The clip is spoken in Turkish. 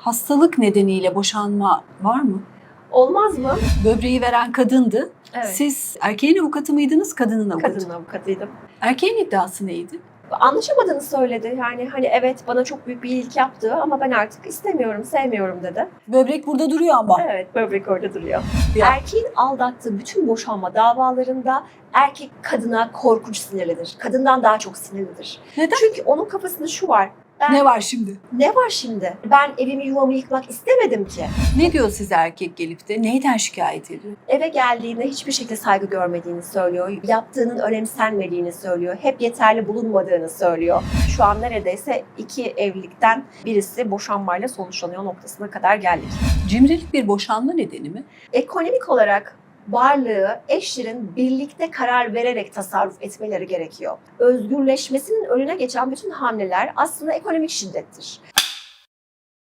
hastalık nedeniyle boşanma var mı? Olmaz mı? Böbreği veren kadındı. Evet. Siz erkeğin avukatı mıydınız, kadının avukatı? Kadın avukatıydım. Erkeğin iddiası neydi? Anlaşamadığını söyledi. Yani hani evet bana çok büyük bir iyilik yaptı ama ben artık istemiyorum, sevmiyorum dedi. Böbrek burada duruyor ama. Evet, böbrek orada duruyor. Ya. Erkeğin aldattığı bütün boşanma davalarında erkek kadına korkunç sinirlidir. Kadından daha çok sinirlidir. Neden? Çünkü onun kafasında şu var. Ben, Ne var şimdi? ne var şimdi? Ben evimi yuvamı yıkmak istemedim ki. Ne diyor size erkek gelip de? Neyden şikayet ediyor? Eve geldiğinde hiçbir şekilde saygı görmediğini söylüyor. Yaptığının önemsenmediğini söylüyor. Hep yeterli bulunmadığını söylüyor. Şu an neredeyse iki evlilikten birisi boşanmayla sonuçlanıyor noktasına kadar geldik. Cimrilik bir boşanma nedeni mi? Ekonomik olarak varlığı eşlerin birlikte karar vererek tasarruf etmeleri gerekiyor. Özgürleşmesinin önüne geçen bütün hamleler aslında ekonomik şiddettir.